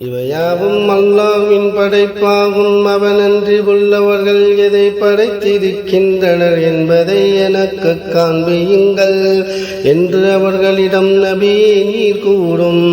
இவையாவும் அல்லாவின் படைப்பாகும் அவனன்றி உள்ளவர்கள் எதை படைத்திருக்கின்றனர் என்பதை எனக்கு காண்பியுங்கள் என்று அவர்களிடம் நபியே நீர் கூறும்.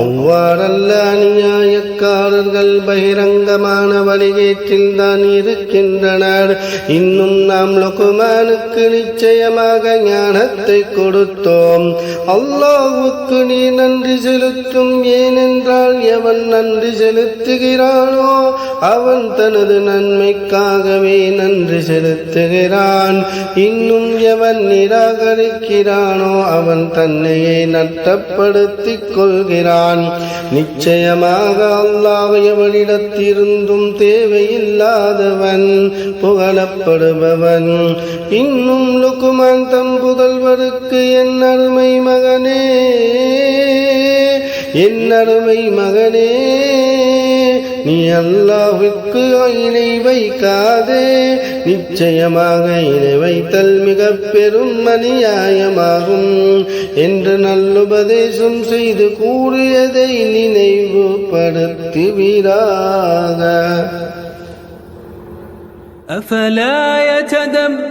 அவ்வாறல்ல அநியாயக்காரர்கள் பகிரங்கமான வழிகேற்றில் தான் இருக்கின்றனர். இன்னும் நாம் லொகுமானுக்கு நிச்சயமாக ஞானத்தை கொடுத்தோம். அல்லாவுக்கு நீ நன்றி செலுத்தும் ஏனென்றால் எவன் நன்றி செலுத்துகிறானோ? அவன் தனது நன்மைக்காகவே நன்றி செலுத்துகிறான். இன்னும் எவன் நிராகரிக்கிறானோ அவன் தன்னையே நட்டப்படுத்திக் கொள்கிறான். நிச்சயமாக அல்லாஹ் எவனிடத்திருந்தும் தேவையில்லாதவன் புகழப்படுபவன். இன்னும் லுக்குமான் தம் புதல்வருக்கு என் அருமை மகனே. என் அருமை மகனே நீ அல்லாஹ்விற்கு இணை வைக்காதே நிச்சயமாக இணை வைத்தல் மிக பெரும் அநியாயமாகும் என்று நல்லுபதேசம் செய்து கூறியதை நினைவுபடுத்துவீராக أفلا يتدبرون القرآن